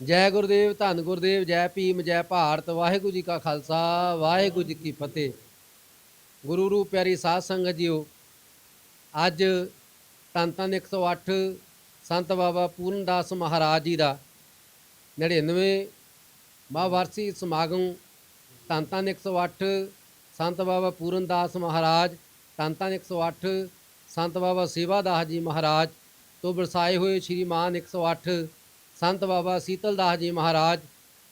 ਜੈ ਗੁਰਦੇਵ, ਧੰਨ ਗੁਰਦੇਵ, ਜੈ ਭੀਮ, ਜੈ ਭਾਰਤ, ਵਾਹਿਗੁਰੂ ਜੀ ਕਾ ਖਾਲਸਾ, ਵਾਹਿਗੁਰੂ ਜੀ ਕੀ ਫਤਿਹ। ਗੁਰੂ ਰੂਪ ਪਿਆਰੀ ਸਾਧ ਸੰਗਤ ਜੀਓ, ਅੱਜ ਧੰਨ ਧੰਨ 108 ਸੰਤ ਬਾਬਾ ਪੂਰਨਦਾਸ ਮਹਾਰਾਜ ਜੀ ਦਾ 99 ਮਹਾਵਾਰਸੀ ਸਮਾਗਮ ਧੰਨ ਧੰਨ 108 ਸੰਤ ਬਾਬਾ ਪੂਰਨਦਾਸ ਮਹਾਰਾਜ ਧੰਨ ਧੰਨ 108 ਸੰਤ ਬਾਬਾ ਸੇਵਾਦਾਸ ਜੀ ਮਹਾਰਾਜ ਤੋਂ ਵਰਸਾਏ ਹੋਏ ਸ਼੍ਰੀ ਮਾਨ 108 Sant Baba Sitaldas ji Maharaj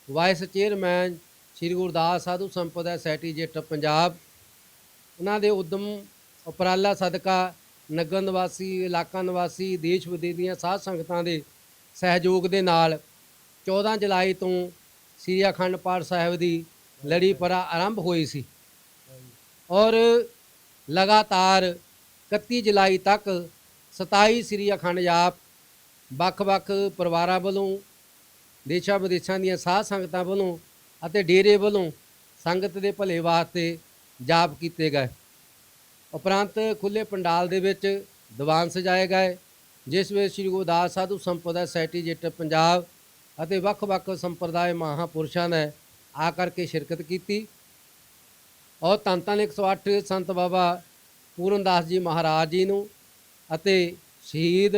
vice chairman Shri Gurdas Sadhu Sampada society jet Punjab, ਉਹਨਾਂ ਦੇ ਉਦਮ ਉਪਰਾਲਾ ਸਦਕਾ ਨਗਰ ਨਿਵਾਸੀ, ਇਲਾਕਾ ਨਿਵਾਸੀ, ਦੇਸ਼ ਵਿਦੇਸ਼ ਦੀਆਂ ਸਾਧ ਸੰਗਤਾਂ ਦੇ ਸਹਿਯੋਗ ਦੇ ਨਾਲ 14 ਜੁਲਾਈ ਤੋਂ ਸ੍ਰੀ ਅਖੰਡ ਪਾਠ ਸਾਹਿਬ ਦੀ ਲੜੀ ਪਰਾ ਆਰੰਭ ਹੋਈ ਸੀ। ਔਰ ਲਗਾਤਾਰ 31 ਜੁਲਾਈ ਤੱਕ 27 ਸ੍ਰੀ ਅਖੰਡ ਜਾਪ ਵੱਖ-ਵੱਖ ਪਰਿਵਾਰਾਂ ਵੱਲੋਂ ਦੇਸ਼ਾਂ ਵਿਦੇਸ਼ਾਂ ਦੀਆਂ ਸਾਧ ਸੰਗਤਾਂ ਵੱਲੋਂ ਅਤੇ ਡੇਰੇ ਵੱਲੋਂ ਸੰਗਤ ਦੇ ਭਲੇ ਵਾਸਤੇ ਜਾਪ ਕੀਤੇ ਗਏ। ਉਪਰੰਤ ਖੁੱਲੇ ਪੰਡਾਲ ਦੇ ਵਿੱਚ ਦੀਵਾਨ ਸਜਾਏ ਗਏ, ਜਿਸ ਵਿੱਚ ਸ੍ਰੀ ਗੁਰਦਾਸ ਸਾਧੂ ਸੰਪਦਾ ਸੋਸਾਇਟੀ ਜੱਟ ਪੰਜਾਬ ਅਤੇ ਵੱਖ-ਵੱਖ ਸੰਪਰਦਾਇ ਮਹਾਪੁਰਸ਼ਾਂ ਨੇ ਆ ਕਰਕੇ ਸ਼ਿਰਕਤ ਕੀਤੀ। ਔਰ ਧੰਨ ਧੰਨ 108 ਸੰਤ ਬਾਬਾ ਪੂਰਨਦਾਸ ਜੀ ਮਹਾਰਾਜ ਜੀ ਨੂੰ ਅਤੇ ਸ਼ਹੀਦ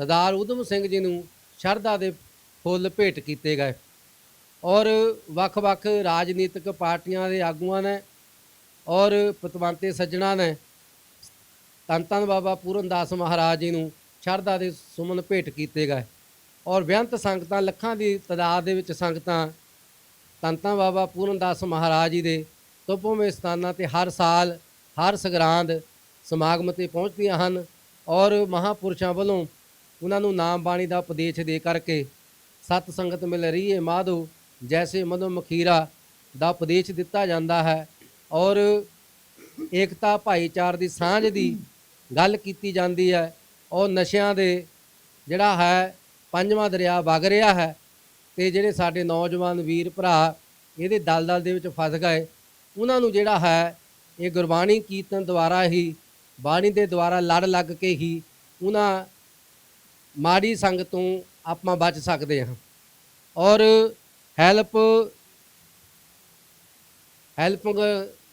ਸਰਦਾਰ ਉਦਮ ਸਿੰਘ ਜੀ ਨੂੰ ਸ਼ਰਧਾ ਦੇ ਫੁੱਲ ਭੇਟ ਕੀਤੇ ਗਏ ਔਰ ਵੱਖ-ਵੱਖ ਰਾਜਨੀਤਿਕ ਪਾਰਟੀਆਂ ਦੇ ਆਗੂਆਂ ਨੇ ਔਰ ਪਤਵੰਤੇ ਸੱਜਣਾ ਨੇ ਧੰਨ ਧੰਨ ਬਾਬਾ ਪੂਰਨਦਾਸ ਮਹਾਰਾਜ ਜੀ ਨੂੰ ਸ਼ਰਧਾ ਦੇ ਸੁਮਨ ਭੇਟ ਕੀਤੇ ਗਏ ਔਰ ਬੇਅੰਤ ਸੰਗਤਾਂ, ਲੱਖਾਂ ਦੀ ਤਾਦਾਦ ਦੇ ਵਿੱਚ ਸੰਗਤਾਂ ਧੰਨ ਧੰਨ ਬਾਬਾ ਪੂਰਨਦਾਸ ਮਹਾਰਾਜ ਜੀ ਦੇ ਤਪੋਮੇ ਸਥਾਨਾਂ ਤੇ ਹਰ ਸਾਲ ਹਰ ਸਗਰਾਂਦ ਸਮਾਗਮ ਤੇ ਪਹੁੰਚਦੀਆਂ ਹਨ ਔਰ ਮਹਾਪੁਰਸ਼ਾਂ ਵੱਲੋਂ ਉਹਨਾਂ ਨੂੰ ਨਾਮ ਬਾਣੀ ਦਾ ਉਪਦੇਸ਼ ਦੇ ਕਰਕੇ ਸਤ ਸੰਗਤ ਮਿਲ ਰਹੀ ਹੈ ਮਾਧੋ, ਜੈਸੇ ਮਧੋ ਮਖੀਰਾ ਦਾ ਉਪਦੇਸ਼ ਦਿੱਤਾ ਜਾਂਦਾ ਹੈ ਔਰ ਏਕਤਾ ਭਾਈਚਾਰ ਦੀ ਸਾਂਝ ਦੀ ਗੱਲ ਕੀਤੀ ਜਾਂਦੀ ਹੈ। ਔਰ ਨਸ਼ਿਆਂ ਦੇ ਜਿਹੜਾ ਹੈ, ਪੰਜਵਾਂ ਦਰਿਆ ਵਗ ਰਿਹਾ ਹੈ ਤੇ ਜਿਹੜੇ ਸਾਡੇ ਨੌਜਵਾਨ ਵੀਰ ਭਰਾ ਇਹਦੇ ਦਲਦਲ ਦੇ ਵਿੱਚ ਫਸ ਗਏ। ਉਹਨਾਂ ਨੂੰ ਜਿਹੜਾ ਹੈ, ਇਹ ਗੁਰਬਾਣੀ ਕੀਰਤਨ ਦੁਆਰਾ ਹੀ, ਬਾਣੀ ਦੇ ਦੁਆਰਾ ਲੜ ਲੱਗ ਕੇ ਹੀ ਉਹਨਾਂ ਮਾੜੀ ਸੰਗ ਤੋਂ ਆਪਾਂ ਬਚ ਸਕਦੇ ਹਾਂ। ਔਰ ਹੈਲਪ ਹੈਲਪ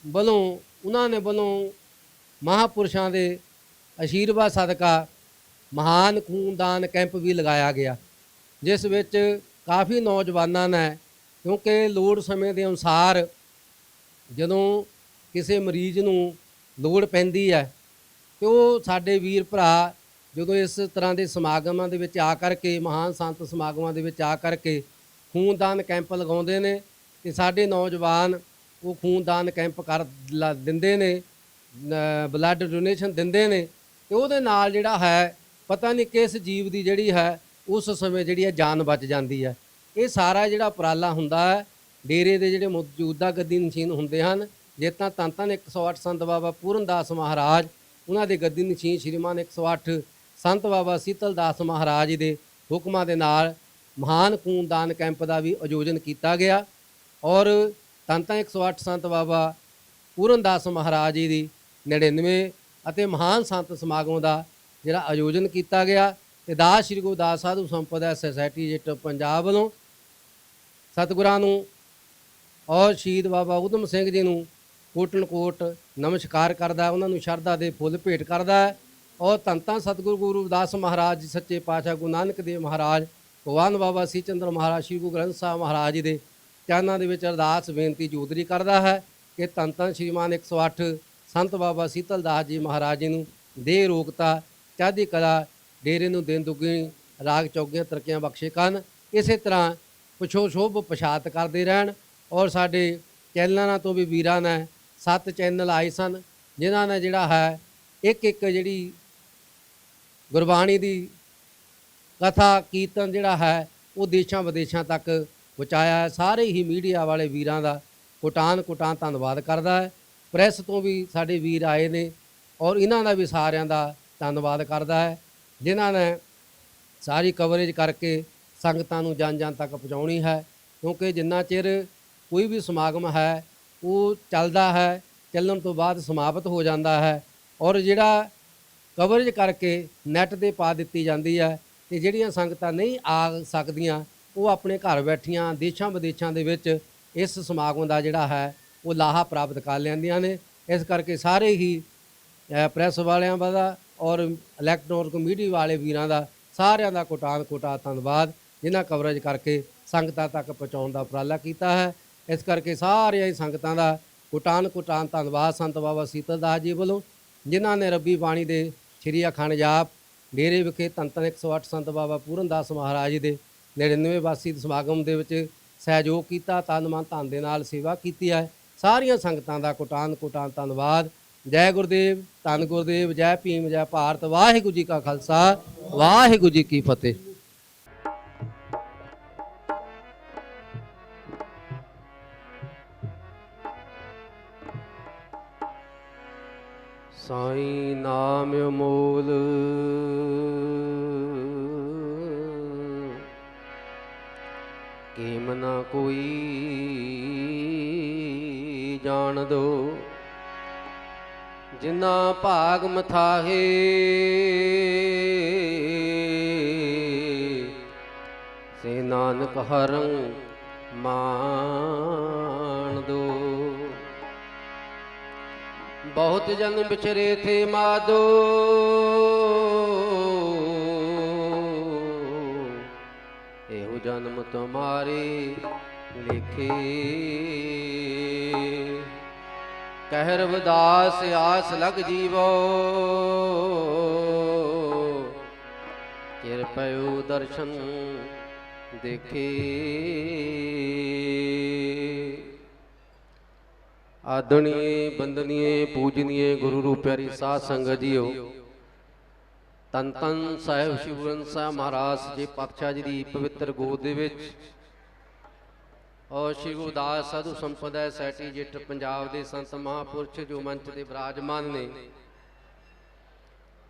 ਵੱਲੋਂ, ਉਹਨਾਂ ਨੇ ਵੱਲੋਂ ਮਹਾਪੁਰਸ਼ਾਂ ਦੇ ਅਸ਼ੀਰਵਾਦ ਸਦਕਾ ਮਹਾਨ ਖੂਨਦਾਨ ਕੈਂਪ ਵੀ ਲਗਾਇਆ ਗਿਆ, ਜਿਸ ਵਿੱਚ ਕਾਫੀ ਨੌਜਵਾਨਾਂ ਨੇ, ਕਿਉਂਕਿ ਲੋੜ ਸਮੇਂ ਦੇ ਅਨੁਸਾਰ ਜਦੋਂ ਕਿਸੇ ਮਰੀਜ਼ ਨੂੰ ਲੋੜ ਪੈਂਦੀ ਹੈ, ਤੇ ਉਹ ਸਾਡੇ ਵੀਰ ਭਰਾ ਜਦੋਂ ਇਸ ਤਰ੍ਹਾਂ ਦੇ ਸਮਾਗਮਾਂ ਦੇ ਵਿੱਚ ਆ ਕਰਕੇ, ਮਹਾਨ ਸੰਤ ਸਮਾਗਮਾਂ ਦੇ ਵਿੱਚ ਆ ਕਰਕੇ ਖੂਨਦਾਨ ਕੈਂਪ ਲਗਾਉਂਦੇ ਨੇ ਤੇ ਸਾਡੇ ਨੌਜਵਾਨ ਉਹ ਖੂਨਦਾਨ ਕੈਂਪ ਕਰ ਲ- ਦਿੰਦੇ ਨੇ ਬਲੱਡ ਡੋਨੇਸ਼ਨ ਦਿੰਦੇ ਨੇ ਤੇ ਉਹਦੇ ਨਾਲ ਜਿਹੜਾ ਹੈ, ਪਤਾ ਨਹੀਂ ਕਿਸ ਜੀਵ ਦੀ ਜਿਹੜੀ ਹੈ, ਉਸ ਸਮੇਂ ਜਿਹੜੀ ਹੈ ਜਾਨ ਬਚ ਜਾਂਦੀ ਹੈ। ਇਹ ਸਾਰਾ ਜਿਹੜਾ ਉਪਰਾਲਾ ਹੁੰਦਾ ਹੈ, ਡੇਰੇ ਦੇ ਜਿਹੜੇ ਮੌਜੂਦਾ ਗੱਦੀ ਨਸ਼ੀਨ ਹੁੰਦੇ ਹਨ, ਜੇ ਤਾਂ ਧੰਨ ਧੰਨ 108 ਸੰਤ ਬਾਬਾ ਪੂਰਨਦਾਸ ਮਹਾਰਾਜ, ਉਹਨਾਂ ਦੇ ਗੱਦੀ ਨਸ਼ੀਨ ਸ਼੍ਰੀਮਾਨ 108 ਸੰਤ ਬਾਬਾ ਸੀਤਲ ਦਾਸ ਮਹਾਰਾਜ ਜੀ ਦੇ ਹੁਕਮਾਂ ਦੇ ਨਾਲ ਮਹਾਨ ਖੂਨਦਾਨ ਕੈਂਪ ਦਾ ਵੀ ਆਯੋਜਨ ਕੀਤਾ ਗਿਆ ਔਰ ਧੰਨ ਧੰਨ 108 ਸੰਤ ਬਾਬਾ ਪੂਰਨਦਾਸ ਮਹਾਰਾਜ ਜੀ ਦੀ 99 ਅਤੇ ਮਹਾਨ ਸੰਤ ਸਮਾਗਮ ਦਾ ਜਿਹੜਾ ਆਯੋਜਨ ਕੀਤਾ ਗਿਆ ਤੇ ਦਾਸ ਸ੍ਰੀ ਗੁਰਦਾਸ ਸਾਧੂ ਸੰਪਦਾ ਸੁਸਾਇਟੀ ਜਿੱਟ ਪੰਜਾਬ ਵੱਲੋਂ ਸਤਿਗੁਰਾਂ ਨੂੰ ਔਰ ਸ਼ਹੀਦ ਬਾਬਾ ਉਦਮ ਸਿੰਘ ਜੀ ਨੂੰ ਕੋਟਨ ਕੋਟ ਨਮਸਕਾਰ ਕਰਦਾ, ਉਹਨਾਂ ਨੂੰ ਸ਼ਰਧਾ ਦੇ ਫੁੱਲ ਭੇਟ ਕਰਦਾ ਹੈ। ਔਰ ਧੰਨ ਸਤਿਗੁਰੂ ਗੁਰੂ ਰਵਿਦਾਸ ਮਹਾਰਾਜ ਜੀ, ਸੱਚੇ ਪਾਤਸ਼ਾਹ ਗੁਰੂ ਨਾਨਕ ਦੇਵ ਮਹਾਰਾਜ, ਭਗਵਾਨ ਬਾਬਾ ਸੀ ਚੰਦਰ ਮਹਾਰਾਜ, ਸ਼੍ਰੀ ਗੁਰੂ ਗ੍ਰੰਥ ਸਾਹਿਬ ਮਹਾਰਾਜ ਜੀ ਦੇ ਚਰਨਾਂ ਦੇ ਵਿੱਚ ਅਰਦਾਸ ਬੇਨਤੀ ਜੋਦਰੀ ਕਰਦਾ ਹੈ ਕਿ ਧੰਨ ਧੰਨ ਸ਼੍ਰੀਮਾਨ 108 ਸੰਤ ਬਾਬਾ ਸੀਤਲ ਦਾਸ ਜੀ ਮਹਾਰਾਜ ਜੀ ਨੂੰ ਦੇ ਰੋਗਤਾ ਚੜ੍ਹਦੀ ਕਲਾ, ਡੇਰੇ ਨੂੰ ਦਿਨ ਦੁੱਗਣੀ ਰਾਗ ਚੌਗੀਆਂ ਤਰਕੀਆਂ ਬਖਸ਼ੇ ਕਰਨ। ਇਸੇ ਤਰ੍ਹਾਂ ਪਿਛੋ ਸ਼ੋਭ ਪਛਾਤ ਕਰਦੇ ਰਹਿਣ ਔਰ ਸਾਡੇ ਚੈਨਲਾਂ ਤੋਂ ਵੀ ਵੀਰਾਂ ਨੇ ਸੱਤ ਚੈਨਲ ਆਏ ਸਨ, ਜਿਨ੍ਹਾਂ ਨੇ ਜਿਹੜਾ ਹੈ ਇੱਕ ਇੱਕ ਜਿਹੜੀ ਗੁਰਬਾਣੀ ਦੀ ਕਥਾ, ਕੀਰਤਨ ਜਿਹੜਾ ਹੈ, ਉਹ ਦੇਸ਼ਾਂ ਵਿਦੇਸ਼ਾਂ ਤੱਕ ਪਹੁੰਚਾਇਆ ਹੈ। ਸਾਰੇ ਹੀ ਮੀਡੀਆ ਵਾਲੇ ਵੀਰਾਂ ਦਾ ਕੋਟਾਨ ਕੋਟਾਨ ਧੰਨਵਾਦ ਕਰਦਾ ਹੈ। ਪ੍ਰੈਸ ਤੋਂ ਵੀ ਸਾਡੇ ਵੀਰ ਆਏ ਨੇ ਔਰ ਇਹਨਾਂ ਦਾ ਵੀ ਸਾਰਿਆਂ ਦਾ ਧੰਨਵਾਦ ਕਰਦਾ ਹੈ, ਜਿਨ੍ਹਾਂ ਨੇ ਸਾਰੀ ਕਵਰੇਜ ਕਰਕੇ ਸੰਗਤਾਂ ਨੂੰ ਜਨ ਜਨ ਤੱਕ ਪਹੁੰਚਾਉਣੀ ਹੈ। ਕਿਉਂਕਿ ਜਿੰਨਾ ਚਿਰ ਕੋਈ ਵੀ ਸਮਾਗਮ ਹੈ, ਉਹ ਚੱਲਦਾ ਹੈ, ਚੱਲਣ ਤੋਂ ਬਾਅਦ ਸਮਾਪਤ ਹੋ ਜਾਂਦਾ ਹੈ। ਔਰ ਜਿਹੜਾ ਕਵਰੇਜ ਕਰਕੇ ਨੈੱਟ ਤੇ ਪਾ ਦਿੱਤੀ ਜਾਂਦੀ ਹੈ ਤੇ ਜਿਹੜੀਆਂ ਸੰਗਤਾਂ ਨਹੀਂ ਆ ਸਕਦੀਆਂ ਉਹ ਆਪਣੇ ਘਰ ਬੈਠੀਆਂ ਦੇਸ਼ਾਂ ਵਿਦੇਸ਼ਾਂ ਦੇ ਵਿੱਚ ਇਸ ਸਮਾਗਮ ਦਾ ਜਿਹੜਾ ਹੈ ਉਹ ਲਾਹਾ ਪ੍ਰਾਪਤ ਕਰ ਲੈਂਦੀਆਂ ਨੇ। ਇਸ ਕਰਕੇ ਸਾਰੇ ਹੀ ਅ, ਪ੍ਰੈਸ ਵਾਲਿਆਂ ਦਾ ਔਰ ਇਲੈਕਟ੍ਰੋਨਿਕ ਮੀਡੀਆ ਵਾਲੇ ਵੀਰਾਂ ਦਾ ਸਾਰਿਆਂ ਦਾ ਕੋਟਾਨ ਕੋਟਾ ਧੰਨਵਾਦ ਜਿਨ੍ਹਾਂ ਕਵਰੇਜ ਕਰਕੇ ਸੰਗਤਾਂ ਤੱਕ ਪਹੁੰਚਾਉਣ ਦਾ ਉਪਰਾਲਾ ਕੀਤਾ ਹੈ। ਇਸ ਕਰਕੇ ਸਾਰੀਆਂ ਹੀ ਸੰਗਤਾਂ ਦਾ ਕੋਟਾਨ ਕੋਟਾਨ ਧੰਨਵਾਦ ਸੰਤ ਬਾਬਾ ਸੀਤਲ ਦਾਸ ਜੀ ਵੱਲੋਂ ਜਿਨ੍ਹਾਂ ਨੇ ਰੱਬੀ ਬਾਣੀ ਦੇ ਸ਼੍ਰੀ ਅਖੰਡ ਜਾਪ, ਡੇਰੇ ਵਿਖੇ ਧੰਨ ਧੰਨ 108 ਸੰਤ ਬਾਬਾ ਪੂਰਨਦਾਸ ਮਹਾਰਾਜ ਦੇ 99 ਵਾਸੀ ਸਮਾਗਮ ਦੇ ਵਿੱਚ ਸਹਿਯੋਗ ਕੀਤਾ, ਤਨ ਮਨ ਧਨ ਦੇ ਨਾਲ ਸੇਵਾ ਕੀਤੀ ਹੈ ਸਾਰੀਆਂ ਸੰਗਤਾਂ ਦਾ ਕੋਟਾਨ ਕੋਟਾਨ ਧੰਨਵਾਦ। ਜੈ ਗੁਰਦੇਵ, ਧੰਨ ਗੁਰਦੇਵ, ਜੈ ਭੀਮ, ਜੈ ਭਾਰਤ। ਵਾਹਿਗੁਰੂ ਜੀ ਕਾ ਖਾਲਸਾ, ਵਾਹਿਗੁਰੂ ਜੀ ਕੀ ਫਤਿਹ। ਸਾਈ ਨਾਮ ਅਮੋਲ। ਕੀਮ ਨਾ ਕੋਈ ਜਾਣ ਦੋ, ਜਿਨਾ ਭਾਗ ਮਥਾਹੇ। ਸੇ ਨਾਨਕ ਹਰੰ ਮਾਂ ਬਹੁਤ ਜਨ ਵਿਚਰੇ ਥੇ ਮਾਦੋ। ਇਹੋ ਜਨਮ ਤੁਮਾਰੇ ਲਿਖੇ। ਕਹਿਰ ਰਵਿਦਾਸ ਆਸ ਲਗ ਜੀਵੋ। ਚਿਰ ਦਰਸ਼ਨ ਦੇਖੇ। ਆਦਣੀਏ ਬੰਦਨੀਏ, ਪੂਜਨੀਏ ਗੁਰੂ ਰੂਪ ਪਿਆਰੀ ਸਾਧ ਸੰਗਤ ਜੀਓ। ਤਨ ਤਨ ਸਾਹਿਬ ਸ਼ਿਵਰਨ ਸਾਹਿਬ ਮਹਾਰਾਜ ਜੀ ਪਾਤਸ਼ਾਹ ਜੀ ਦੀ ਪਵਿੱਤਰ ਗੋਦ ਦੇ ਵਿੱਚ। ਔਰ ਸ਼੍ਰੀ ਗੁਰਦਾਸ ਸਾਧੂ ਸੰਪਦਾ ਸੈਟੀ ਜਿੱਟ ਪੰਜਾਬ ਦੇ ਸੰਤ ਮਹਾਪੁਰਸ਼ ਜੋ ਮੰਚ ਤੇ ਬਿਰਾਜਮਾਨ ਨੇ।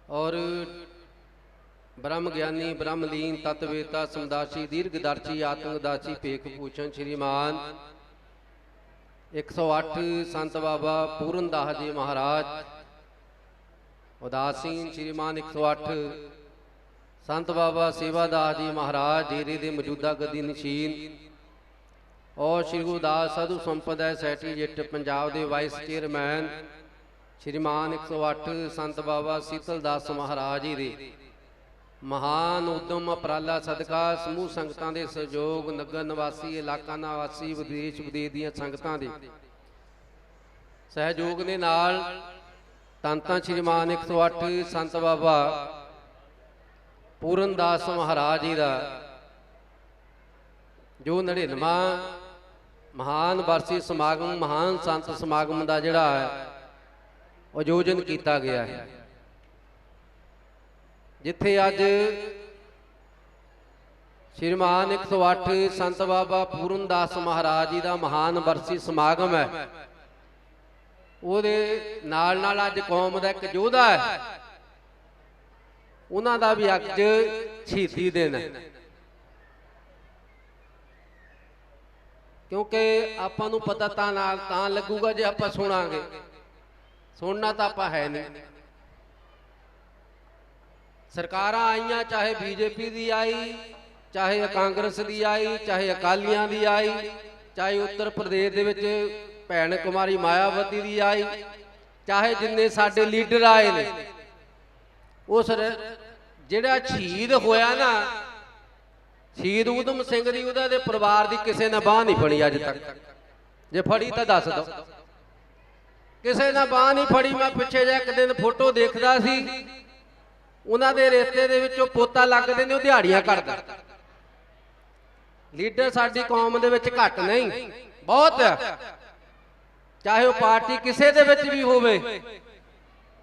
ਔਰ ਬ੍ਰਹਮ ਗਿਆਨੀ, ਬ੍ਰਹਮਲੀਨ, ਤਤਵੇਤਾ, ਸਮਦਾਸੀ ਦੀਰਘਦਰਸ਼ੀ ਆਤਮਦਾਸੀ, ਭੇਖ ਭੂਸ਼ਣ, ਸ਼੍ਰੀਮਾਨ 108 ਸੰਤ ਬਾਬਾ ਪੂਰਨ ਦਾਸ ਜੀ ਮਹਾਰਾਜ, ਉਦਾਸੀਨ ਸ਼੍ਰੀਮਾਨ 108 ਸੰਤ ਬਾਬਾ ਸੇਵਾਦਾਸ ਜੀ ਮਹਾਰਾਜ, ਡੇਰੇ ਦੇ ਮੌਜੂਦਾ ਗੱਦੀ ਨਸ਼ੀਨ। ਔਰ ਸ਼੍ਰੀ ਗੁਰਦਾਸ ਸਾਧੂ ਸੰਪਦਾ ਸੈਟੀ ਜਿੱਟ ਪੰਜਾਬ ਦੇ ਵਾਈਸ ਚੇਅਰਮੈਨ ਸ਼੍ਰੀਮਾਨ 108 ਸੰਤ ਬਾਬਾ ਸੀਤਲ ਦਾਸ ਮਹਾਰਾਜ ਜੀ ਦੇ। ਮਹਾਨ ਉਦਮ ਉਪਰਾਲਾ ਸਦਕਾ ਸਮੂਹ ਸੰਗਤਾਂ ਦੇ ਸਹਿਯੋਗ, ਨਗਰ ਨਿਵਾਸੀ, ਇਲਾਕਾ ਨਿਵਾਸੀ, ਵਿਦੇਸ਼ ਵਿਦੇਸ਼ ਦੀਆਂ ਸੰਗਤਾਂ ਦੇ। ਸਹਿਯੋਗ ਦੇ ਨਾਲ ਤਨ ਤਾਂ ਸ਼੍ਰੀਮਾਨ 108 ਸੰਤ ਬਾਬਾ ਪੂਰਨਦਾਸ ਮਹਾਰਾਜ ਜੀ ਦਾ, ਜੋ 99ਵਾਂ ਮਹਾਨ ਵਰਸੀ ਸਮਾਗਮ, ਮਹਾਨ ਸੰਤ ਸਮਾਗਮ ਦਾ ਜਿਹੜਾ ਹੈ, ਆਯੋਜਨ ਕੀਤਾ ਗਿਆ ਹੈ। ਜਿੱਥੇ ਅੱਜ ਸ਼੍ਰੀਮਾਨ 108 ਸੰਤ ਬਾਬਾ ਪੂਰਨ ਦਾਸ ਮਹਾਰਾਜ ਜੀ ਦਾ ਮਹਾਨ ਵਰਸੀ ਸਮਾਗਮ ਹੈ। ਉਹਦੇ ਨਾਲ ਨਾਲ ਅੱਜ ਕੌਮ ਦਾ ਇੱਕ ਯੋਧਾ ਹੈ। ਉਹਨਾਂ ਦਾ ਵੀ ਅੱਜ ਸ਼ਹੀਦੀ ਦਿਨ ਹੈ। ਕਿਉਂਕਿ ਆਪਾਂ ਨੂੰ ਪਤਾ ਤਾਂ ਨਾਲ ਤਾਂ ਲੱਗੂਗਾ ਜੇ ਆਪਾਂ ਸੁਣਾਂਗੇ। ਸੁਣਨਾ ਤਾਂ ਆਪਾਂ ਹੈ ਨਹੀਂ। ਸਰਕਾਰਾਂ ਆਈਆਂ, ਚਾਹੇ ਬੀਜੇਪੀ ਦੀ ਆਈ, ਚਾਹੇ ਕਾਂਗਰਸ ਦੀ ਆਈ, ਚਾਹੇ ਅਕਾਲੀਆਂ ਦੀ ਆਈ, ਚਾਹੇ ਉੱਤਰ ਪ੍ਰਦੇਸ਼ ਦੇ ਵਿੱਚ ਭੈਣ ਕੁਮਾਰੀ ਮਾਇਆਵਤੀ ਦੀ ਆਈ, ਚਾਹੇ ਜਿੰਨੇ ਸਾਡੇ ਲੀਡਰ ਆਏ ਨੇ, ਉਸ ਜਿਹੜਾ ਸ਼ਹੀਦ ਹੋਇਆ ਨਾ, ਸ਼ਹੀਦ ਊਧਮ ਸਿੰਘ ਦੀ, ਉਹਦਾ ਦੇ ਪਰਿਵਾਰ ਦੀ ਕਿਸੇ ਨੇ ਬਾਹ ਨਹੀਂ ਫੜੀ ਅੱਜ ਤੱਕ। ਜੇ ਫੜੀ ਤਾਂ ਦੱਸ ਦੋ। ਕਿਸੇ ਨੇ ਬਾਹ ਨਹੀਂ ਫੜੀ, ਮੈਂ ਪਿੱਛੇ ਜਾ ਇੱਕ ਦਿਨ ਫੋਟੋ ਦੇਖਦਾ ਸੀ ਉਹਨਾਂ ਦੇ ਰਿਸ਼ਤੇ ਦੇ ਵਿੱਚੋਂ ਪੋਤਾ ਲੱਗਦੇ ਨੇ, ਉਹ ਦਿਹਾੜੀਆਂ ਕਰਦਾ। ਲੀਡਰ ਸਾਡੀ ਕੌਮ ਦੇ ਵਿੱਚ ਘੱਟ ਨਹੀਂ, ਬਹੁਤ ਚਾਹੇ ਉਹ ਪਾਰਟੀ ਕਿਸੇ ਦੇ ਵਿੱਚ ਵੀ ਹੋਵੇ,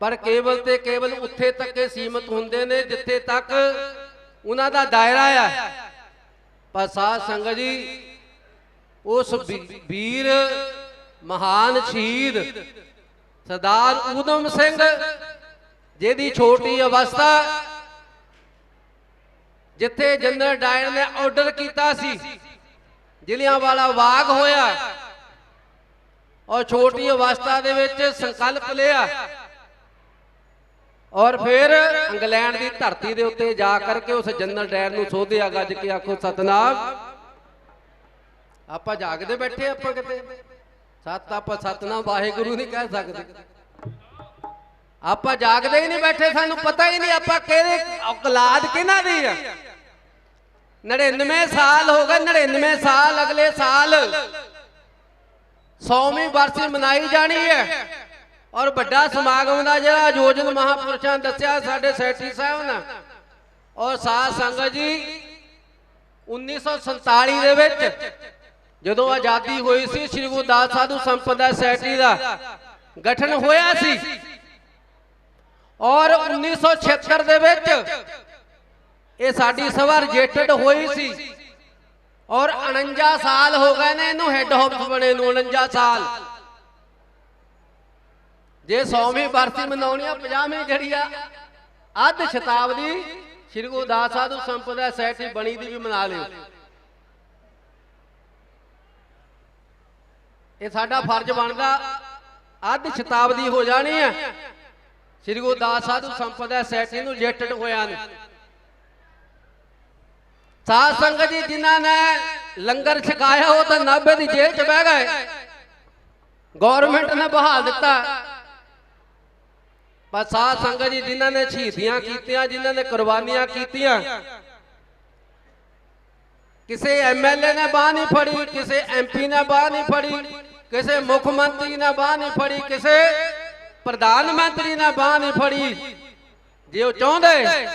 ਪਰ ਕੇਵਲ ਤੇ ਕੇਵਲ ਉੱਥੇ ਤੱਕ ਹੀ ਸੀਮਤ ਹੁੰਦੇ ਨੇ ਜਿੱਥੇ ਤੱਕ ਉਹਨਾਂ ਦਾ ਦਾਇਰਾ ਆ। ਪਰ ਸਾਧ ਸੰਗਤ ਜੀ, ਉਸ ਵੀਰ ਮਹਾਨ ਸ਼ਹੀਦ ਸਰਦਾਰ ਊਧਮ ਸਿੰਘ ਜਿਹਦੀ ਛੋਟੀ ਅਵਸਥਾ ਜਿੱਥੇ ਜਨਰਲ ਡਾਇਰ ਨੇ ਆਰਡਰ ਕੀਤਾ ਸੀ। ਜ਼ਿਲ੍ਹਿਆਂ ਵਾਲਾ ਵਾਗ ਹੋਇਆ। ਔਰ ਛੋਟੀ ਅਵਸਥਾ ਦੇ ਵਿੱਚ ਸੰਕਲਪ ਲਿਆ। ਔਰ ਫਿਰ ਇੰਗਲੈਂਡ ਦੀ ਧਰਤੀ ਦੇ ਉੱਤੇ ਜਾ ਕਰਕੇ ਉਸ ਜਨਰਲ ਡਾਇਰ ਨੂੰ ਸੋਧਿਆ ਗੱਜ ਕੇ ਆਖੋ ਸਤਨਾਮ। ਆਪਾਂ ਜਾਗਦੇ ਬੈਠੇ ਆਪਾਂ ਕਿਤੇ। ਸਤ ਆਪਾਂ ਸਤਨਾਮ ਵਾਹਿਗੁਰੂ ਨਹੀਂ ਕਹਿ ਸਕਦੇ। ਆਪਾਂ ਜਾਗਦੇ ਹੀ ਨਹੀਂ ਬੈਠੇ, ਸਾਨੂੰ ਪਤਾ ਹੀ ਨਹੀਂ ਆਪਾਂ ਕਿਹਦੇ ਔਲਾਦ ਕਿਹਨਾਂ ਦੀ ਆ। 99 ਸਾਲ ਹੋ ਗਏ 99 ਸਾਲ, ਅਗਲੇ ਸਾਲ 100ਵੀਂ ਵਰਸੀ ਮਨਾਈ ਜਾਣੀ ਹੈ। ਔਰ ਵੱਡਾ ਸਮਾਗਮ ਦਾ ਜਿਹੜਾ ਆਯੋਜਨ ਮਹਾਪੁਰਸ਼ਾਂ ਨੇ ਦੱਸਿਆ ਸਾਡੇ ਸੈਕਟਰੀ ਸਾਹਿਬ ਨੇ ਔਰ ਸਾਧ ਸੰਗਤ ਜੀ 1947 ਦੇ ਵਿੱਚ ਜਦੋਂ ਆਜ਼ਾਦੀ ਹੋਈ ਸੀ, ਸ੍ਰੀ ਗੁਰੂ ਦਾਸ ਸਾਧੂ ਸੰਪਦਾ ਸੋਸਾਇਟੀ ਦਾ ਗਠਨ ਹੋਇਆ ਸੀ ਔਰ 1976 ਦੇ ਵਿੱਚ ਇਹ ਸਾਡੀ ਸਭਾ ਰਜਿਸਟਰਡ ਹੋਈ ਸੀ। ਔਰ 49 ਸਾਲ ਹੋ ਗਏ ਨੇ ਇਹਨੂੰ ਹੈੱਡ ਆਫਿਸ ਬਣੇ ਨੂੰ 49 ਸਾਲ। ਜੇ 100ਵੀਂ ਬਰਸੀ ਮਨਾਉਣੀ ਆ 50ਵੀਂ ਜਿਹੜੀ ਆ, ਅੱਧ ਸ਼ਤਾਬਦੀ ਸ੍ਰੀ ਗੁਰੂ ਦਾਸ ਸਾਧੂ ਸੰਪਦਾ ਸੋਸਾਇਟੀ ਬਣੀ ਦੀ ਵੀ ਮਨਾ ਲਿਓ। ਇਹ ਸਾਡਾ ਫਰਜ਼ ਬਣਦਾ, ਅੱਧ ਸ਼ਤਾਬਦੀ ਹੋ ਜਾਣੀ ਹੈ ਸ੍ਰੀ ਗੁਰੂ ਦਾਸ ਸਾਧੂ ਸੰਪਦਾ ਸੋਸਾਇਟੀ ਨੂੰ ਰਜਿਸਟਰਡ ਹੋਇਆ ਨੇ। ਸਾਧ ਸੰਗਤ ਜੀ, ਜਿਨ੍ਹਾਂ ਨੇ ਲੰਗਰ ਛਕਾਇਆ, ਉਹ ਤਾਂ ਨਾਭੇ ਦੀ ਜੇਲ੍ਹ 'ਚ ਬਹਿ ਗਏ। ਗਵਰਨਮੈਂਟ ਨੇ ਬਹਾਲ ਦਿੱਤਾ। ਪਰ ਸਾਧ ਸੰਗਤ ਜੀ, ਜਿਨ੍ਹਾਂ ਨੇ ਸ਼ਹੀਦੀਆਂ ਕੀਤੀਆਂ, ਜਿਨ੍ਹਾਂ ਨੇ ਕੁਰਬਾਨੀਆਂ ਕੀਤੀਆਂ, ਕਿਸੇ ਐਮਐਲਏ ਨੇ ਬਾਹ ਨਹੀਂ ਫੜੀ, ਕਿਸੇ ਐਮਪੀ ਨੇ ਬਾਹ ਨਹੀਂ ਫੜੀ, ਕਿਸੇ ਮੁੱਖ ਮੰਤਰੀ ਨੇ ਬਾਹ ਨਹੀਂ ਫੜੀ, ਕਿਸੇ ਪ੍ਰਧਾਨ ਮੰਤਰੀ ਨੇ ਬਾਹ ਨਹੀਂ ਫੜੀ। ਜੇ ਉਹ ਚਾਹੁੰਦੇ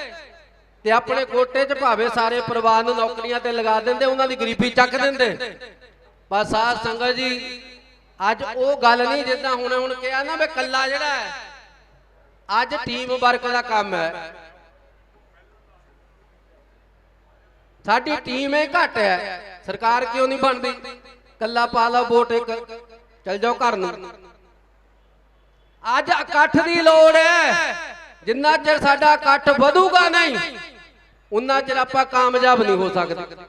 ਤੇ ਆਪਣੇ ਕੋਟੇ 'ਚ ਭਾਵੇਂ ਸਾਰੇ ਪਰਿਵਾਰ ਨੂੰ ਨੌਕਰੀਆਂ ਤੇ ਲਗਾ ਦਿੰਦੇ, ਉਹਨਾਂ ਦੀ ਗਰੀਬੀ ਚੱਕ ਦਿੰਦੇ। ਪਰ ਸਾਧ ਸੰਗਤ ਜੀ, ਅੱਜ ਉਹ ਗੱਲ ਨਹੀਂ ਜਿੱਦਾਂ ਹੁਣ ਹੁਣ ਕਿਹਾ ਨਾ ਵੀ ਕੱਲਾ ਜਿਹੜਾ ਹੈ, ਅੱਜ ਟੀਮ ਵਰਕ ਦਾ ਕੰਮ ਹੈ। ਸਾਡੀ ਟੀਮ ਹੀ ਘੱਟ ਹੈ। ਸਰਕਾਰ ਕਿਉਂ ਨਹੀਂ ਬਣਦੀ? ਕੱਲਾ ਪਾ ਲਓ ਵੋਟ ਇੱਕ, ਚਲ ਜਾਓ ਘਰ ਨੂੰ। ਅੱਜ ਇਕੱਠ ਦੀ ਲੋੜ ਹੈ। ਜਿੰਨਾ ਚਿਰ ਸਾਡਾ ਇਕੱਠ ਵਧੂਗਾ ਨਹੀਂ, ਉਨਾ ਚਿਰ ਆਪਾਂ ਕਾਮਯਾਬ ਨਹੀਂ ਹੋ ਸਕਦੇ।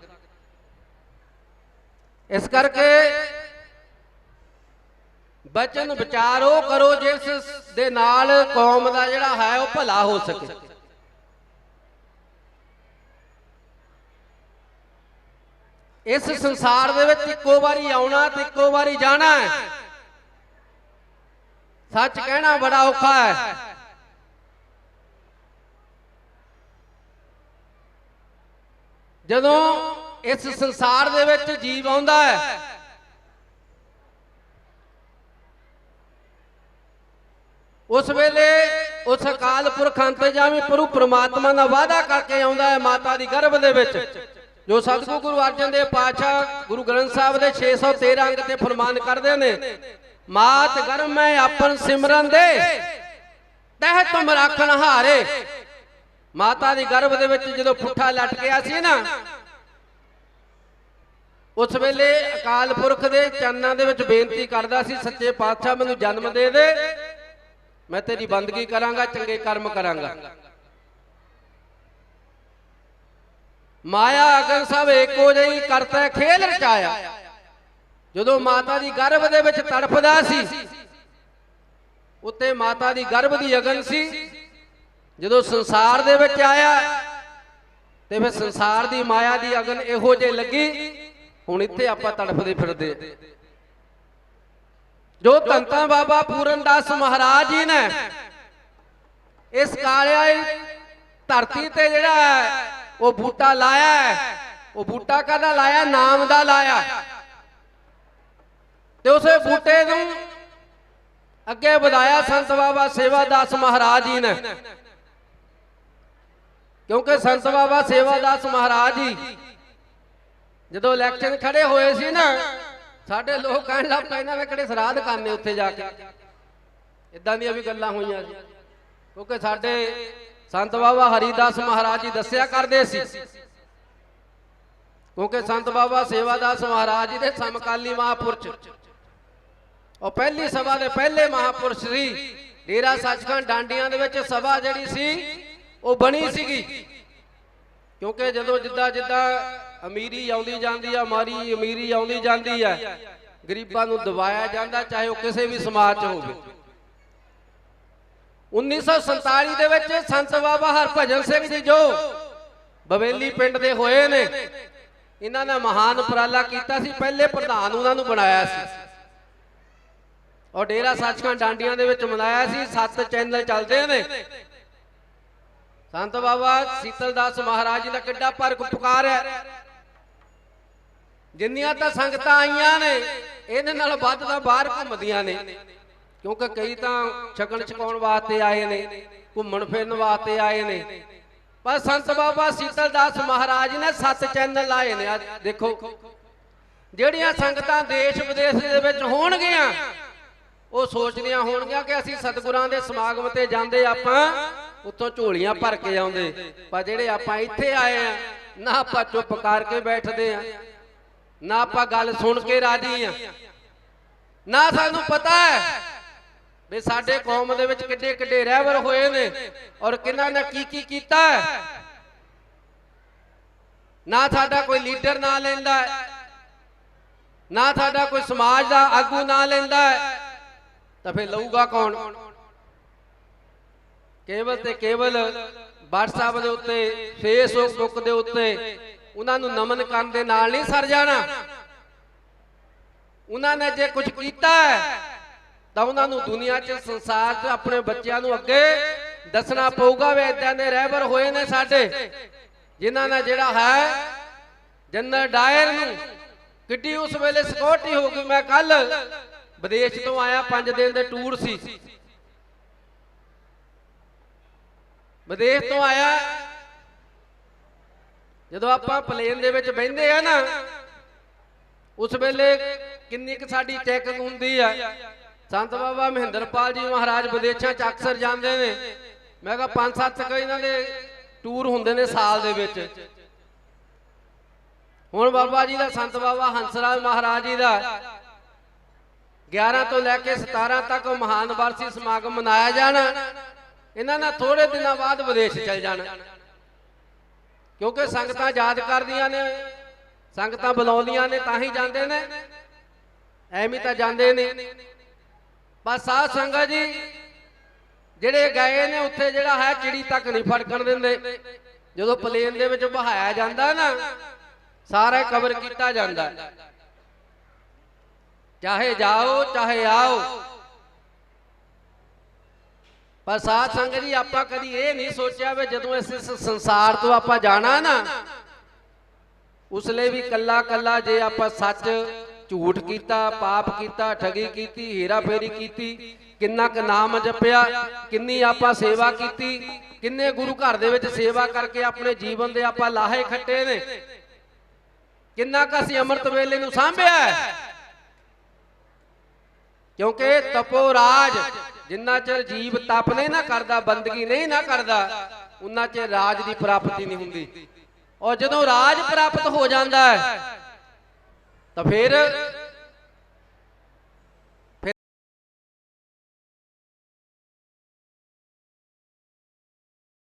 ਇਸ ਕਰਕੇ ਬਚਨ ਵਿਚਾਰੋ ਕਰੋ ਜਿਸ ਦੇ ਨਾਲ ਕੌਮ ਦਾ ਜਿਹੜਾ ਹੈ ਉਹ ਭਲਾ ਹੋ ਸਕੇ। ਇਸ ਸੰਸਾਰ ਦੇ ਵਿੱਚ ਇੱਕੋ ਵਾਰੀ ਆਉਣਾ ਤੇ ਇੱਕੋ ਵਾਰੀ ਜਾਣਾ ਹੈ। ਸੱਚ ਕਹਿਣਾ ਬੜਾ ਔਖਾ ਹੈ। ਜਦੋਂ ਇਸ ਸੰਸਾਰ ਦੇ ਵਿੱਚ ਜੀਵ ਆਉਂਦਾ ਹੈ, ਉਸ ਵੇਲੇ ਉਸ ਅਕਾਲ ਪੁਰਖ ਅੰਤਜਾਮੀ ਪ੍ਰਭੂ ਪ੍ਰਮਾਤਮਾ ਦਾ ਵਾਅਦਾ ਕਰਕੇ ਆਉਂਦਾ ਹੈ ਮਾਤਾ ਦੀ ਗਰਭ ਦੇ ਵਿੱਚ, ਜੋ ਸਤਿਗੁਰੂ ਗੁਰੂ ਅਰਜਨ ਦੇਵ ਪਾਤਸ਼ਾਹ ਗੁਰੂ ਗ੍ਰੰਥ ਸਾਹਿਬ ਦੇ 613 ਅੰਗ ਤੇ ਫਰਮਾਨ ਕਰਦੇ ਨੇ ਮਾਤ ਗਰਭ ਮੈਂ ਆਪਨ ਸਿਮਰਨ ਦੇ। ਤਹਿ ਤੁਮ ਰੱਖਣ ਹਾਰੇ। ਮਾਤਾ ਦੀ ਗਰਭ ਦੇ ਵਿੱਚ ਜਦੋਂ ਪੁੱਠਾ ਲਟਕਿਆ ਸੀ ਨਾ, ਉਸ ਵੇਲੇ ਅਕਾਲ ਪੁਰਖ ਦੇ ਚਰਨਾਂ ਦੇ ਵਿੱਚ ਬੇਨਤੀ ਕਰਦਾ ਸੀ, ਸੱਚੇ ਪਾਤਸ਼ਾਹ, ਮੈਨੂੰ ਜਨਮ ਦੇ ਦੇ। ਮੈਂ ਤੇਰੀ ਬੰਦਗੀ ਕਰਾਂਗਾ, ਚੰਗੇ ਕਰਮ ਕਰਾਂਗਾ। ਮਾਇਆ ਅਗਨ ਸਭ ਏਕੋ ਜਿਹੀ ਕਰਤਾ, ਖੇਲ ਰਚਾਇਆ। ਜਦੋਂ ਮਾਤਾ ਦੀ ਗਰਭ ਦੇ ਵਿੱਚ ਤੜਫਦਾ ਸੀ ਉੱਤੇ ਮਾਤਾ ਦੀ ਗਰਭ ਦੀ ਅਗਨ ਸੀ। ਜਦੋਂ ਸੰਸਾਰ ਦੇ ਵਿੱਚ ਆਇਆ ਤੇ ਫਿਰ ਸੰਸਾਰ ਦੀ ਮਾਇਆ ਦੀ ਅਗਨ ਇਹੋ ਜੇ ਲੱਗੀ ਹੁਣ ਇੱਥੇ ਆਪਾਂ ਤੜਫਦੇ ਫਿਰਦੇ ਜੋ ਧੰਤਾ ਬਾਬਾ ਪੂਰਨਦਾਸ ਮਹਾਰਾਜ ਜੀ ਨੇ ਇਸ ਕਾਲਿਆ ਧਰਤੀ ਤੇ ਜਿਹੜਾ ਹੈ, ਉਹ ਬੂਟਾ ਲਾਇਆ ਉਹ ਬੂਟਾ ਕਾਹਦਾ ਲਾਇਆ? ਨਾਮ ਦਾ ਲਾਇਆ। ਤੇ ਉਸੇ ਬੂਟੇ ਨੂੰ ਅੱਗੇ ਵਧਾਇਆ ਸੰਤ ਬਾਬਾ ਸੇਵਾਦਾਸ ਮਹਾਰਾਜ ਜੀ ਨੇ। ਕਿਉਂਕਿ ਸੰਤ ਬਾਬਾ ਸੇਵਾ ਦਾਸ ਮਹਾਰਾਜ ਜੀ ਜਦੋਂ ਇਲੈਕਸ਼ਨ ਖੜੇ ਹੋਏ ਸੀ ਨਾ, ਸਾਡੇ ਲੋਕ ਕਹਿਣ ਲੱਗ ਪਏ ਨਾ ਵੀ ਕਿਹੜੇ ਸਰਾਧ ਕਰਨੇ ਉੱਥੇ ਜਾ ਕੇ। ਇਦਾਂ ਦੀਆਂ ਵੀ ਗੱਲਾਂ ਹੋਈਆਂ ਸੀ। ਕਿਉਂਕਿ ਸਾਡੇ ਸੰਤ ਬਾਬਾ ਹਰੀਦਾਸ ਮਹਾਰਾਜ ਜੀ ਦੱਸਿਆ ਕਰਦੇ ਸੀ। ਕਿਉਂਕਿ ਸੰਤ ਬਾਬਾ ਸੇਵਾਦਾਸ ਮਹਾਰਾਜ ਜੀ ਦੇ ਸਮਕਾਲੀ ਮਹਾਪੁਰਸ਼ ਉਹ ਪਹਿਲੀ ਸਭਾ ਦੇ ਪਹਿਲੇ ਮਹਾਪੁਰਸ਼ ਸੀ। ਡੇਰਾ ਸੱਚਖੰਡ ਡਾਂਡੀਆਂ ਦੇ ਵਿੱਚ ਸਭਾ ਜਿਹੜੀ ਸੀ, ਉਹ ਬਣੀ ਸੀਗੀ। ਕਿਉਂਕਿ ਜਦੋਂ ਜਿੱਦਾਂ ਜਿੱਦਾਂ ਅਮੀਰੀ ਆਉਂਦੀ ਜਾਂਦੀ ਆ, ਮਾਰੀ ਅਮੀਰੀ ਆਉਂਦੀ ਜਾਂਦੀ ਆ, ਗਰੀਬਾਂ ਨੂੰ ਦਬਾਇਆ ਜਾਂਦਾ ਚਾਹੇ ਉਹ ਕਿਸੇ ਵੀ ਸਮਾਜ 'ਚ ਹੋਵੇ। 1947 ਦੇ ਵਿੱਚ ਸੰਤ ਬਾਬਾ ਹਰਭਜਨ ਸਿੰਘ ਜੀ ਜੋ ਬਵੇਲੀ ਪਿੰਡ ਦੇ ਹੋਏ ਨੇ, ਇਹਨਾਂ ਨੇ ਮਹਾਨ ਉਪਰਾਲਾ ਕੀਤਾ ਸੀ। ਪਹਿਲੇ ਪ੍ਰਧਾਨ ਉਹਨਾਂ ਨੂੰ ਬਣਾਇਆ ਸੀ। ਔਰ ਡੇਰਾ ਸੱਚਖੰਡ ਡਾਂਡੀਆਂ ਦੇ ਵਿੱਚ ਮਨਾਇਆ ਸੀ, ਸੱਤ ਚੈਨਲ ਚੱਲਦੇ ਨੇ। ਸੰਤ ਬਾਬਾ ਸੀਤਲ ਦਾਸ ਮਹਾਰਾਜ ਜੀ ਦਾ ਕਿੱਡਾ ਪਰ ਪੁਕਾਰ ਹੈ। ਜਿੰਨੀਆਂ ਤਾਂ ਸੰਗਤਾਂ ਆਈਆਂ ਨੇ, ਇਹਦੇ ਨਾਲ ਵੱਧ ਤਾਂ ਬਾਹਰ ਘੁੰਮਦੀਆਂ ਨੇ। ਕਿਉਂਕਿ ਕਈ ਤਾਂ ਛਕਣ ਛਕਾਉਣ ਵਾਸਤੇ ਆਏ ਨੇ, ਘੁੰਮਣ ਫਿਰਨ ਵਾਸਤੇ ਆਏ ਨੇ। ਪਰ ਸੰਤ ਬਾਬਾ ਸੀਤਲ ਦਾਸ ਮਹਾਰਾਜ ਨੇ ਸੱਤ ਚੈਨਲ ਲਾਏ ਨੇ। ਅੱਜ ਦੇਖੋ, ਜਿਹੜੀਆਂ ਸੰਗਤਾਂ ਦੇਸ਼ ਵਿਦੇਸ਼ ਦੇ ਵਿੱਚ ਹੋਣਗੀਆਂ ਉਹ ਸੋਚਦੀਆਂ ਹੋਣਗੀਆਂ ਕਿ ਅਸੀਂ ਸਤਿਗੁਰਾਂ ਦੇ ਸਮਾਗਮ ਤੇ ਜਾਂਦੇ ਆਪਾਂ, ਉੱਥੋਂ ਝੋਲੀਆਂ ਭਰ ਕੇ ਆਉਂਦੇ। ਪਰ ਜਿਹੜੇ ਆਪਾਂ ਇੱਥੇ ਆਏ ਆ, ਨਾ ਆਪਾਂ ਚੁੱਪ ਕਰਕੇ ਬੈਠਦੇ ਆ। ਨਾ ਆਪਾਂ ਗੱਲ ਸੁਣ ਕੇ ਰਾਜੀ ਆ। ਨਾ ਸਾਨੂੰ ਪਤਾ ਹੈ ਵੀ ਸਾਡੇ ਕੌਮ ਦੇ ਵਿੱਚ ਕਿੱਡੇ ਕਿੱਡੇ ਰਹਿਬਰ ਹੋਏ ਨੇ ਔਰ ਕਿਹਨਾਂ ਨੇ ਕੀ ਕੀ ਕੀਤਾ ਨਾ ਸਾਡਾ ਕੋਈ ਲੀਡਰ ਨਾ ਲੈਂਦਾ ਨਾ ਸਾਡਾ ਕੋਈ ਸਮਾਜ ਦਾ ਆਗੂ ਨਾ ਲੈਂਦਾ ਹੈ। ਤਾਂ ਫਿਰ ਲਊਗਾ ਕੌਣ? ਕੇਵਲ ਤੇ ਕੇਵਲ ਵਟਸਐਪ ਦੇ ਉੱਤੇ Facebook ਦੇ ਉੱਤੇ, ਉਹਨਾਂ ਨੂੰ ਨਮਨ ਕਰਨ ਦੇ ਨਾਲ ਨਹੀਂ ਸਰ ਜਾਣਾ। ਉਹਨਾਂ ਨੇ ਜੇ ਕੁਝ ਕੀਤਾ ਤਾਂ ਉਹਨਾਂ ਨੂੰ ਦੁਨੀਆ 'ਚ ਸੰਸਾਰ 'ਚ ਆਪਣੇ ਬੱਚਿਆਂ ਨੂੰ ਅੱਗੇ ਦੱਸਣਾ ਪਊਗਾ ਵੀ ਇਦਾਂ ਦੇ ਰਹਿਬਰ ਹੋਏ ਨੇ ਸਾਡੇ, ਜਿਨ੍ਹਾਂ ਨੇ ਜਿਹੜਾ ਹੈ, ਜਨਰਲ ਡਾਇਰ ਨੂੰ ਕਿੱਡੀ ਉਸ ਵੇਲੇ ਸਿਕਿਉਰਿਟੀ ਹੋ ਗਈ। ਮੈਂ ਕੱਲ ਵਿਦੇਸ਼ ਤੋਂ ਆਇਆ 5 ਦਿਨ ਦੇ ਟੂਰ ਸੀ। ਵਿਦੇਸ਼ ਤੋਂ ਆਇਆ। ਜਦੋਂ ਆਪਾਂ ਪਲੇਨ ਦੇ ਵਿੱਚ ਬਹਿੰਦੇ ਆ ਨਾ, ਉਸ ਵੇਲੇ ਕਿੰਨੀ ਕੁ ਸਾਡੀ ਚੈਕਿੰਗ ਹੁੰਦੀ ਆ। ਸੰਤ ਬਾਬਾ ਮਹਿੰਦਰਪਾਲ ਜੀ ਮਹਾਰਾਜ ਵਿਦੇਸ਼ਾਂ 'ਚ ਅਕਸਰ ਜਾਂਦੇ ਨੇ। ਮੈਂ ਕਿਹਾ ਪੰਜ ਸੱਤ ਕ ਇਹਨਾਂ ਦੇ ਟੂਰ ਹੁੰਦੇ ਨੇ ਸਾਲ ਦੇ ਵਿੱਚ। ਹੁਣ ਬਾਬਾ ਜੀ ਦਾ, ਸੰਤ ਬਾਬਾ ਹੰਸਰਾਜ ਮਹਾਰਾਜ ਜੀ ਦਾ 11 ਤੋਂ ਲੈ ਕੇ 17 ਤੱਕ ਉਹ ਮਹਾਨ ਵਾਰਸੀ ਸਮਾਗਮ ਮਨਾਇਆ ਜਾਣਾ। ਇਹਨਾਂ ਨਾਲ ਥੋੜੇ ਦਿਨਾਂ ਬਾਅਦ ਵਿਦੇਸ਼ ਚਲ ਜਾਣਾ। ਕਿਉਂਕਿ ਸੰਗਤਾਂ ਯਾਦ ਕਰਦੀਆਂ ਨੇ, ਸੰਗਤਾਂ ਬੁਲਾਉਂਦੀਆਂ ਨੇ, ਤਾਂ ਹੀ ਜਾਂਦੇ ਨੇ। ਐਵੇਂ ਤਾਂ ਜਾਂਦੇ ਨੇ। ਬਸ ਸਾਧ ਸੰਗਤ ਜੀ, ਜਿਹੜੇ ਗਏ ਨੇ, ਉੱਥੇ ਜਿਹੜਾ ਹੈ ਚਿੜੀ ਤੱਕ ਨਹੀਂ ਫੜਕਣ ਦਿੰਦੇ। ਜਦੋਂ ਪਲੇਨ ਦੇ ਵਿੱਚ ਬਹਾਇਆ ਜਾਂਦਾ ਨਾ, ਸਾਰਾ ਕਵਰ ਕੀਤਾ ਜਾਂਦਾ। ਚਾਹੇ ਜਾਓ, ਚਾਹੇ ਆਓ। ਪਰ ਸਾਧ ਸੰਗਤ ਜੀ, ਆਪਾਂ ਕਦੀ ਇਹ ਨਹੀਂ ਸੋਚਿਆ ਵੀ ਜਦੋਂ ਇਸ ਸੰਸਾਰ ਤੋਂ ਆਪਾਂ ਜਾਣਾ ਨਾ, ਉਸ ਲਈ ਵੀ ਕੱਲਾ ਕੱਲਾ ਜੇ ਆਪਾਂ ਸੱਚ ਝੂਠ ਕੀਤਾ, ਪਾਪ ਕੀਤਾ, ਠਗੀ ਕੀਤੀ, ਹੀਰਾ ਫੇਰੀ ਕੀਤੀ, ਕਿੰਨਾ ਕੁ ਨਾਮ ਜਪਿਆ, ਕਿੰਨੀ ਆਪਾਂ ਸੇਵਾ ਕੀਤੀ, ਕਿੰਨੇ ਗੁਰੂ ਘਰ ਦੇ ਵਿੱਚ ਸੇਵਾ ਕਰਕੇ ਆਪਣੇ ਜੀਵਨ ਦੇ ਆਪਾਂ ਲਾਹੇ ਖੱਟੇ ਨੇ। ਕਿੰਨਾ ਕੁ ਅਸੀਂ ਅੰਮ੍ਰਿਤ ਵੇਲੇ ਨੂੰ ਸਾਂਭਿਆ ਕਿਉਂਕਿ ਤਪੋ ਰਾਜ ਜਿੰਨਾ ਚਿਰ ਜੀਵ ਤਪ ਨਹੀਂ ਨਾ ਕਰਦਾ, ਬੰਦਗੀ ਨਹੀਂ ਨਾ ਕਰਦਾ, ਉਨਾ ਚਿਰ ਰਾਜ ਦੀ ਪ੍ਰਾਪਤੀ ਨਹੀਂ ਹੁੰਦੀ। ਔਰ ਜਦੋਂ ਰਾਜ ਪ੍ਰਾਪਤ ਹੋ ਜਾਂਦਾ ਹੈ, ਤਾਂ ਫਿਰ